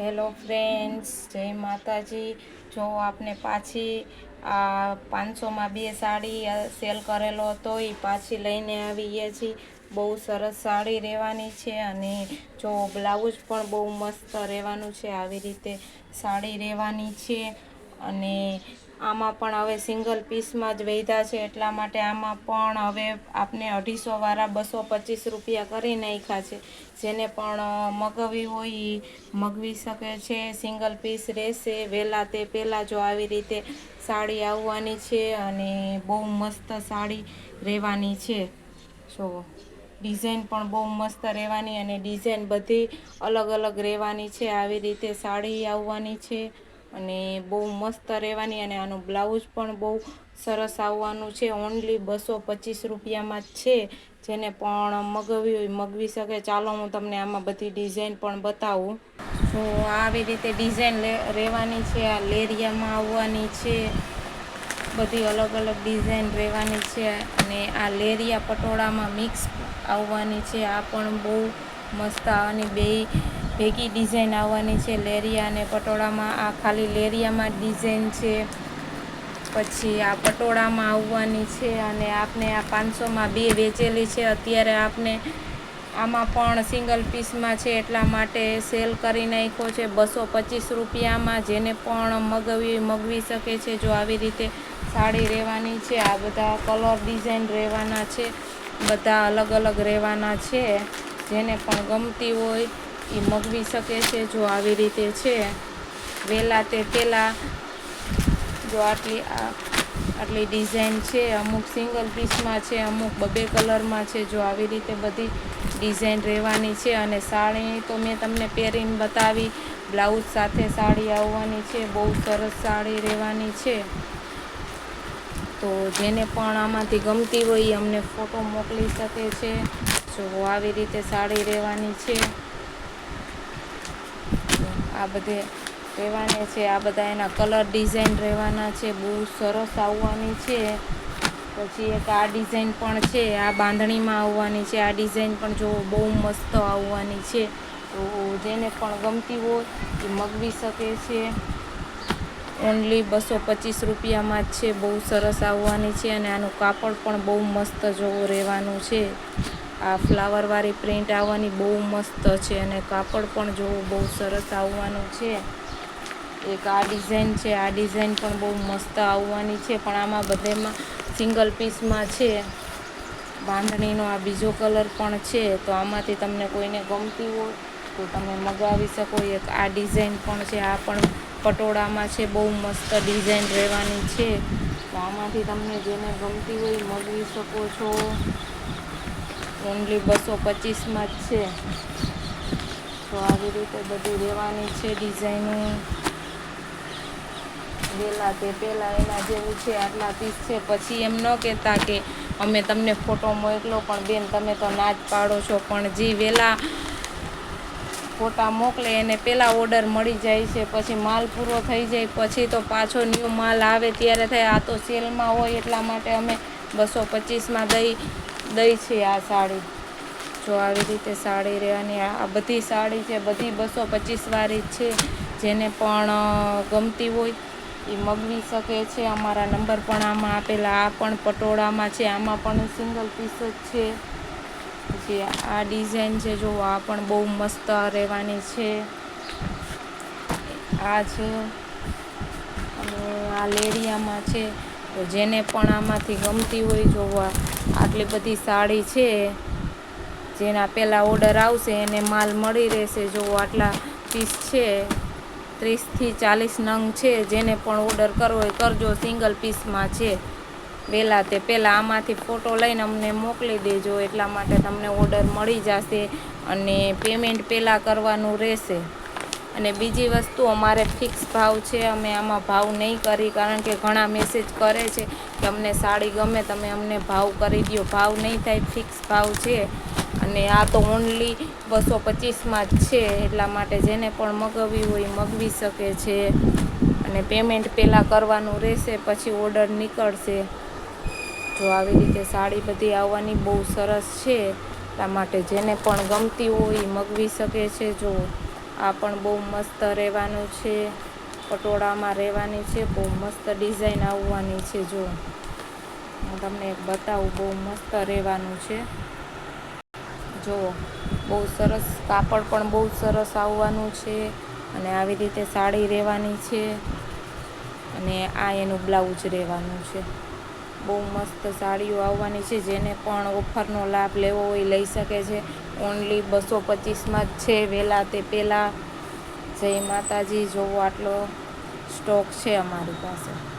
Hello friends, જય માતાજી. જો આપને પાછી આ પાંચસોમાં બે સાડી સેલ કરેલો હતો એ પાછી લઈને આવી ગયા છીએ. બહુ સરસ સાડી રહેવાની છે અને જો બ્લાઉઝ પણ બહુ મસ્ત રહેવાનું છે. આવી રીતે સાડી રહેવાની છે અને આમાં પણ હવે સિંગલ પીસમાં જ વૈધા છે, એટલા માટે આમાં પણ હવે આપને અઢીસો વાળા બસો પચીસ રૂપિયા કરી નાખ્યા છે. જેને પણ મગવી હોય મગવી શકે છે સિંગલ પીસ રહેશે. વહેલા તે પહેલાં જો આવી રીતે સાડી આવવાની છે અને બહુ મસ્ત સાડી રહેવાની છે. સો ડિઝાઇન પણ બહુ મસ્ત રહેવાની અને ડિઝાઇન બધી અલગ અલગ રહેવાની છે. આવી રીતે સાડી આવવાની છે. અને બહુ મસ્ત રહેવાની અને આનું બ્લાઉઝ પણ બહુ સરસ આવવાનું છે. ઓનલી બસો પચીસ રૂપિયામાં જ છે. જેને પણ મગવી હોય મગવી શકે. ચાલો હું તમને આમાં બધી ડિઝાઇન પણ બતાવું. તો આવી રીતે ડિઝાઇન રહેવાની છે. આ લેરિયામાં આવવાની છે. બધી અલગ અલગ ડિઝાઇન રહેવાની છે. અને આ લેરિયા પટોળામાં મિક્સ આવવાની છે. આ પણ બહુ મસ્ત આવવાની બે ભેગી ડિઝાઇન આવવાની છે. લેરિયા અને પટોળામાં આ ખાલી લેરિયામાં ડિઝાઇન છે. પછી આ પટોળામાં આવવાની છે અને આપને આ પાંચસોમાં બે વેચેલી છે. અત્યારે આપને આમાં પણ સિંગલ પીસમાં છે એટલા માટે સેલ કરી નાખ્યો છે. બસો પચીસ રૂપિયામાં જેને પણ મગવી મગવી શકે છે જો આવી રીતે સાડી રહેવાની છે. આ બધા કલર ડિઝાઇન રહેવાના છે. બધા અલગ અલગ રહેવાના છે. જેને પણ ગમતી હોય એ મગવી શકે છે જો આવી રીતે છે. વહેલા તે પહેલાં જો આટલી આટલી ડિઝાઇન છે, અમુક સિંગલ પીસમાં છે, અમુક બબે કલરમાં છે, જો આવી રીતે બધી ડિઝાઇન રહેવાની છે અને સાડી તો મેં તમને પહેરીને બતાવી, બ્લાઉઝ સાથે સાડી આવવાની છે, બહુ સરસ સાડી રહેવાની છે. તો જેને પણ આમાંથી ગમતી હોય એ અમને ફોટો મોકલી શકે છે. જો આવી રીતે સાડી રહેવાની છે. આ બધે રહેવાને છે. આ બધા એના કલર ડિઝાઇન રહેવાના છે. બહુ સરસ આવવાની છે. પછી એક આ ડિઝાઇન પણ છે. આ બાંધણીમાં આવવાની છે. આ ડિઝાઇન પણ જો બહુ મસ્ત આવવાની છે. તો જેને પણ ગમતી હોય એ મગવી શકે છે. ઓનલી બસો પચીસ રૂપિયામાં જ છે. બહુ સરસ આવવાની છે અને આનું કાપડ પણ બહુ મસ્ત જોવું રહેવાનું છે. આ ફ્લાવરવાળી પ્રિન્ટ આવવાની બહુ મસ્ત છે અને કાપડ પણ જોવું, બહુ સરસ આવવાનું છે. એક આ ડિઝાઇન છે, આ ડિઝાઇન પણ બહુ મસ્ત આવવાની છે, પણ આમાં બધેમાં સિંગલ પીસમાં છે. બાંધણીનો આ બીજો કલર પણ છે, તો આમાંથી તમને કોઈને ગમતી હોય તો તમે મગાવી શકો. એક આ ડિઝાઇન પણ છે, આ પણ પટોળામાં છે, બહુ મસ્ત ડિઝાઇન રહેવાની છે. તો આમાંથી તમને જેને ગમતી હોય મગાવી શકો છો. ઓનલી બસો પચીસમાં જ છે. તો આવી રીતે બધું રહેવાની છે ડિઝાઇનું. પહેલાં તે પહેલાં એના જેવું છે, આટલા પીસ છે. પછી એમ ન કહેતા કે અમે તમને ફોટો મોકલો, પણ બેન તમે તો ના જ પાડો છો. પણ જે વહેલા ફોટા મોકલે, એને પહેલાં ઓર્ડર મળી જાય છે, પછી માલ પૂરો થઈ જાય, પછી તો પાછો ન્યૂ માલ આવે, ત્યારે થાય. આ તો સેલમાં હોય, એટલા માટે અમે બસો પચીસમાં દઈ દઈ છે આ સાડી. જો આવી રીતે સાડી રહેવાની, આ બધી સાડી છે, બધી બસો પચીસવાળી છે. જેને પણ ગમતી હોય, એ મગવી શકે છે. અમારા નંબર પણ આમાં આપેલા, આ પણ પટોળામાં છે. આમાં પણ સિંગલ પીસ જ છે. પછી આ ડિઝાઇન છે, જો આ પણ બહુ મસ્ત રહેવાની છે. આ છે, અને આ લેરિયામાં છે. તો જેને પણ આમાંથી ગમતી હોય, જોવા આટલી બધી સાડી છે. જેના પહેલાં ઓર્ડર આવશે, એને માલ મળી રહેશે. જો આટલા પીસ છે, ત્રીસથી ચાલીસ નંગ છે, જેને પણ ઓર્ડર કરવો હોય, કરજો. સિંગલ પીસમાં છે. વહેલા તે, પહેલાં આમાંથી ફોટો લઈને અમને મોકલી દેજો. એટલા માટે તમને ઓર્ડર મળી જશે અને પેમેન્ટ પહેલાં કરવાનું રહેશે. અને બીજી વસ્તુ, અમારે ફિક્સ ભાવ છે, અમે આમાં ભાવ નહીં કરી, કારણ કે ઘણા મેસેજ કરે છે કે અમને સાડી ગમે, તમે અમને ભાવ કરી દો ભાવ નહીં થાય ફિક્સ ભાવ છે. અને આ તો ઓનલી બસો પચીસમાં જ છે, એટલા માટે જેને પણ મગવવી હોય મગવી શકે છે. અને પેમેન્ટ પહેલાં કરવાનું રહેશે, પછી ઓર્ડર નીકળશે. જો આવી રીતે સાડી બધી આવવાની બહુ સરસ છે, એટલા માટે જેને પણ ગમતી હોય મગવી શકે છે, જો. આ પણ બહુ મસ્ત રહેવાનું છે. પટોળામાં રહેવાની છે, બહુ મસ્ત ડિઝાઇન આવવાની છે, જો. હું તમને બતાવું, બહુ મસ્ત રહેવાનું છે. જુઓ બહુ સરસ કાપડ પણ બહુ સરસ આવવાનું છે અને આવી રીતે સાડી રહેવાની છે અને આ એનું બ્લાઉઝ રહેવાનું છે. બહુ મસ્ત સાડીઓ આવવાની છે, જેને પણ ઓફરનો લાભ લેવો હોય લઈ શકે છે. ઓનલી બસો પચીસમાં જ છે વહેલા તે પહેલાં જય માતાજી, જોવો આટલો સ્ટોક છે અમારી પાસે.